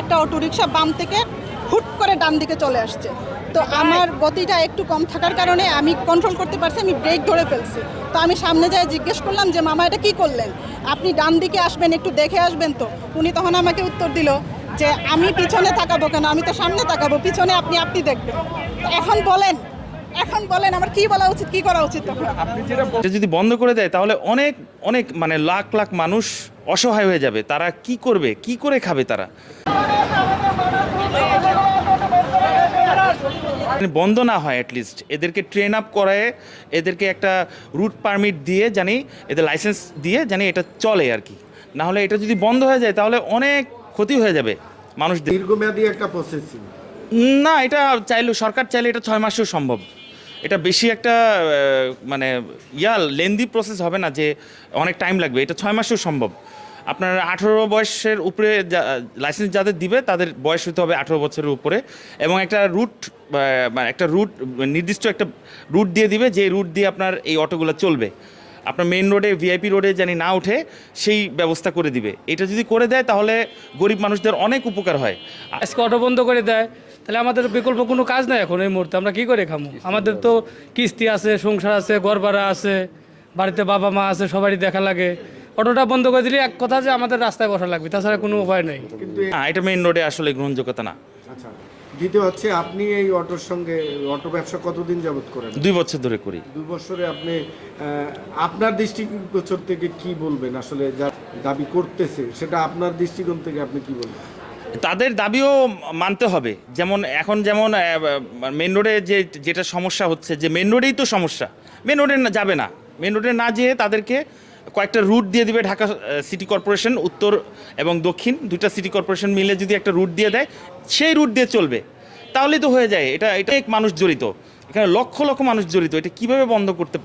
একটা অটোরিকশা বাম থেকে হুট করে ডান দিকে চলে আসছে। তো আমার গতিটা একটু কম থাকার কারণে আমি কন্ট্রোল করতে পারছি, আমি ব্রেক ধরে ফেলছি। তো আমি সামনে যাই জিজ্ঞেস করলাম যে, মামা, এটা কি করলেন? আপনি ডান দিকে আসবেন, একটু দেখে আসবেন তো? উনি তখন আমাকে উত্তর দিল যে, আমি পিছনে তাকাবো কেন? আমি তো সামনে তাকাবো, পিছনে আপনি আপনি দেখবেন। এখন বলেন এখন বলেন আমার কি বলা উচিত কি করা উচিত তখন? যদি বন্ধ করে দেয় তাহলে অনেক অনেক মানে লাখ লাখ মানুষ অসহায় হয়ে যাবে। তারা কি করবে? কি করে খাবে তারা? মানে বন্ধ না হয় অ্যাটলিস্ট এদেরকে ট্রেন আপ করায় এদেরকে একটা রুট পারমিট দিয়ে জানি এদের লাইসেন্স দিয়ে জানি এটা চলে আর কি। না হলে এটা যদি বন্ধ হয়ে যায় তাহলে অনেক ক্ষতি হয়ে যাবে মানুষদের। দীর্ঘমেয়াদী একটা প্রসেসিং না এটা চাইলে সরকার চাইলে এটা ছয় মাসেও সম্ভব। এটা বেশি একটা মানে ইয়া লেন্দি প্রসেস হবে না যে অনেক টাইম লাগবে। এটা ছয় মাসেও সম্ভব। আপনার আঠেরো বয়সের উপরে লাইসেন্স যাদের দিবে, তাদের বয়স হতে হবে আঠেরো বছরের উপরে। এবং একটা রুট মানে একটা রুট নির্দিষ্ট একটা রুট দিয়ে দিবে, যে রুট দিয়ে আপনার এই অটোগুলো চলবে। আপনার মেইন রোডে ভিআইপি রোডে জানি না ওঠে সেই ব্যবস্থা করে দিবে। এটা যদি করে দেয় তাহলে গরিব মানুষদের অনেক উপকার হয়। আজকে অটো বন্ধ করে দেয় তাহলে আমাদের বিকল্প কোনো কাজ নাই এখন এই মুহূর্তে আমরা কি করে খামো? আমাদের তো কিস্তি আছে সংসার আছে ঘর ভাড়া আছে বাড়িতে বাবা মা আছে সবারই দেখা লাগে। অটোটা বন্ধ করে দিলে এক কথা যে আমাদের রাস্তায় বসা লাগবে তাছাড়া কোনো উপায় নেই। কিন্তু এটা মেইন রোডে আসলে গ্রহণযোগ্যতা না। আচ্ছা। দ্বিতীয় হচ্ছে আপনি এই অটোর সঙ্গে অটো ব্যবসা কতদিন যাবত করেন? দুই বছর ধরে করি। দুই বছরে আপনি আপনার দৃষ্টিগোচর থেকে কি বলবেন? আসলে যা দাবি করতেছে সেটা আপনার দৃষ্টিকোণ থেকে আপনি কি বলবেন? তাদের দাবিও মানতে হবে। যেমন এখন যেমন মেন রোডে যে যেটা সমস্যা হচ্ছে যে মেন রোডেই তো সমস্যা। মেন রোডে না- যাবে না। মেন রোডে না যেয়ে তাদেরকে কয়েকটা রুট দিয়ে দিবে ঢাকা সিটি কর্পোরেশন উত্তর এবং দক্ষিণ। দুইটা সিটি কর্পোরেশন মিলে যদি একটা রুট দিয়ে দেয়, সেই রুট দিয়ে চলবে। তাহলেই তো হয়ে যায়। এটা এটা এক মানুষ জড়িত। এখানে লক্ষ লক্ষ মানুষ জড়িত। এটা কীভাবে বন্ধ করতে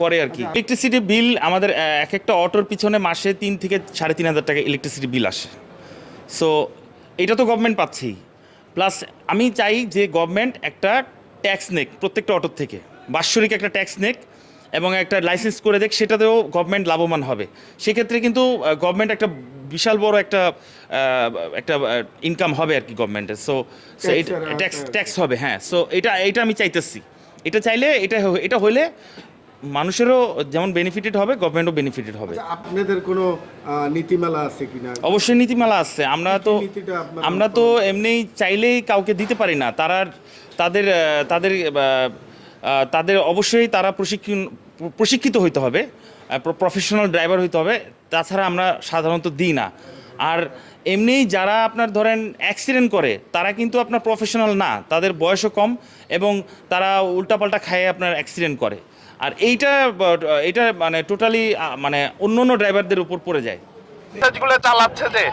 করে আর কি? ইলেকট্রিসিটি বিল আমাদের এক একটা অটোর পিছনে মাসে তিন থেকে সাড়ে তিন হাজার টাকা ইলেকট্রিসিটি বিল আসে। সো এটা তো গভর্নমেন্ট পাচ্ছেই। প্লাস আমি চাই যে গভর্নমেন্ট একটা ট্যাক্স নেক প্রত্যেকটা অটোর থেকে। বাৎসরিক একটা ট্যাক্স নেক। এবং একটা লাইসেন্স করে দেখ সেটাতেও গভর্নমেন্ট লাভবান হবে। সেক্ষেত্রে কিন্তু গভর্নমেন্ট একটা বিশাল বড় একটা একটা ইনকাম হবে আর কি গভর্নমেন্টের সো ট্যাক্স ট্যাক্স হবে হ্যাঁ। সো এটা এটা আমি চাইতেছি। এটা চাইলে এটা এটা হলে মানুষেরও যেমন বেনিফিটেড হবে গভর্নমেন্টও বেনিফিটেড হবে। আচ্ছা, আপনাদের কোনো নীতিমালা আছে কিনা? অবশ্যই নীতিমালা আছে। আমরা তো আমরা তো এমনি চাইলেই কাউকে দিতে পারি না। তারা তাদের তাদের তাদের অবশ্যই তারা প্রশিক্ষণ প্রশিক্ষিত হইতে হবে প্রফেশনাল ড্রাইভার হইতে হবে, তাছাড়া আমরা সাধারণত দিই না। আর এমনিই যারা আপনার ধরেন অ্যাক্সিডেন্ট করে, তারা কিন্তু আপনার প্রফেশনাল না, তাদের বয়সও কম এবং তারা উল্টাপাল্টা খায়ে আপনার অ্যাক্সিডেন্ট করে। আর এইটা এটা মানে টোটালি মানে অন্য অন্য ড্রাইভারদের উপর পড়ে যায়। গুলো চালাচ্ছে যে,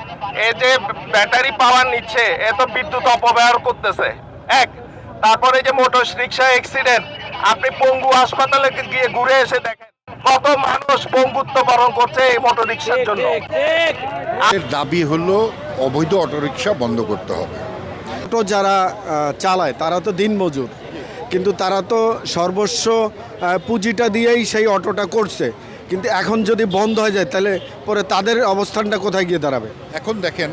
এ যে ব্যাটারি পাওয়ার নিচ্ছে, এ তো বিদ্যুৎ অপব্যবহার করতেছে। এক তারপরে যে মোটর রিক্সা অ্যাক্সিডেন্ট আপনি পঙ্গু হাসপাতালে গিয়ে ঘুরে এসে দেখেন কত মানুষ পঙ্গুত্ব বরণ করছে এই মোটর রিক্সার জন্য। দাবি হলো অবৈধ অটোরিকশা বন্ধ করতে হবে। অটো যারা চালায় তারা তো দিনমজুর কিন্তু তারা তো সর্বস্ব পুঁজিটা দিয়েই সেই অটোটা করছে। কিন্তু এখন যদি বন্ধ হয়ে যায় তাহলে পরে তাদের অবস্থানটা কোথায় গিয়ে দাঁড়াবে? এখন দেখেন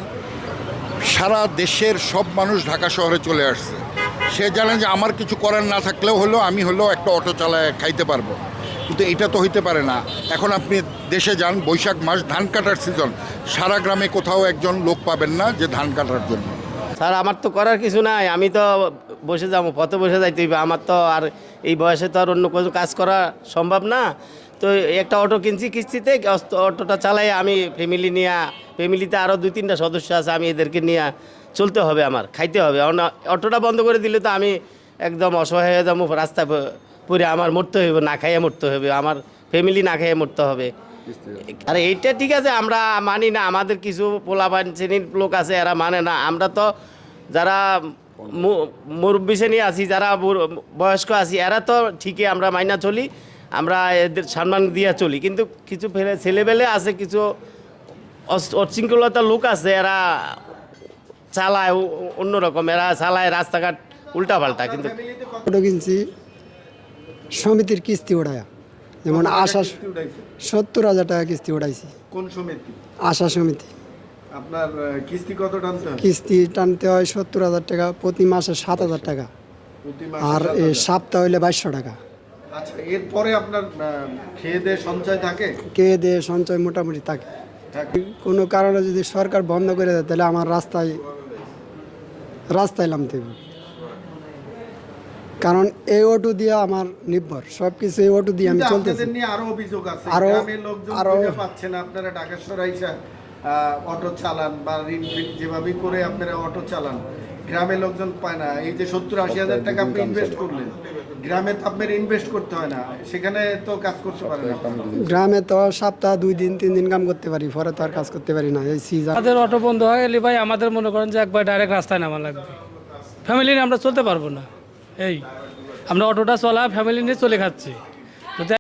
সারা দেশের সব মানুষ ঢাকা শহরে চলে আসছে। সে জানে যে আমার কিছু করার না থাকলেও হলো, আমি হলো একটা অটো চালায় খাইতে পারব। কিন্তু এটা তো হইতে পারে না। এখন আপনি দেশে যান, বৈশাখ মাস, ধান কাটার সিজন সারা গ্রামে কোথাও একজন লোক পাবেন না যে ধান কাটার জন্য। স্যার, আমার তো করার কিছু নাই। আমি তো বসে যাব, পথে বসে যাইতে হইবে। আমার তো আর এই বয়সে তো আর অন্য কোনো কাজ করা সম্ভব না। তো একটা অটো কিনছি কিস্তিতে অটোটা চালাই আমি ফ্যামিলি নিয়ে ফ্যামিলিতে আরও দুই তিনটা সদস্য আছে আমি এদেরকে নিয়ে চলতে হবে আমার খাইতে হবে। অটোটা বন্ধ করে দিলে তো আমি একদম অসহায় হয়ে যাব রাস্তা পরে আমার মরতে হবে না খাইয়ে মরতে হবে আমার ফ্যামিলি না খাইয়ে মরতে হবে। আর এইটা ঠিক আছে আমরা মানি না আমাদের কিছু পোলাপান শ্রেণির লোক আছে এরা মানে না আমরা তো যারা মুরব্বী শ্রেণি আছি যারা বয়স্ক আছি এরা তো ঠিকই আমরা মাইনা চলি। আমরা এদের সম্মান দিয়ে চলি। কিন্তু কিছু ফেলে ছেলেবেলে আছে কিছু অশৃঙ্খলতা লোক আছে এরা চালায় অন্যরকম এরা চালায় রাস্তাঘাট উল্টাপাল্টা কিন্তু কিনছি সমিতির কিস্তি ওড়ায়া যেমন আশা সত্তর হাজার টাকা কিস্তি ওড়াইছি কোন সমিতি? আশা সমিতি। আপনার কিস্তি কত টানতে হয়? কিস্তি টানতে হয় সত্তর হাজার টাকা প্রতি মাসে সাত হাজার টাকা। আর। সপ্তাহ হইলে বাইশশো টাকা। আচ্ছা এরপরে আপনার খেয়ে দিয়ে সঞ্চয় থাকে? দিয়ে সঞ্চয় মোটামুটি থাকে। কোনো কারণে যদি সরকার বন্ধ করে দেয় তাহলে আমার রাস্তায় রাস্তায় নামতে হবে। কারণ এই অটো দিয়ে আমার নির্ভর। সব কিছু এই অটো দিয়ে আমি চলতেছি। আরও অভিযোগ আছে। আরো- লোকজন আরো- খুঁজে পাচ্ছে না। আপনারা ঢাকেশ্বর আইসা অটো চালান বা ঋণ যেভাবে করে আপনারা অটো চালান গ্রামের লোকজন পায় না। এই যে সত্তর আশি হাজার টাকা আপনি ইনভেস্ট করলেন। গ্রামে তো আপনার ইনভেস্ট করতে হয় না সেখানে তো কাজ করতে পারে না। গ্রামে তো সপ্তাহ দুই দিন তিন দিন কাম করতে পারি পরে তো আর কাজ করতে পারি না এই সিজন আমাদের অটো বন্ধ হয়ে গেলে ভাই আমাদের মনে করেন যে একবার ডাইরেক্ট রাস্তায় নামা লাগবে। ফ্যামিলি নিয়ে আমরা চলতে পারব না। এই আমরা অটোটা চলা ফ্যামিলি নিয়ে চলে খাচ্ছি।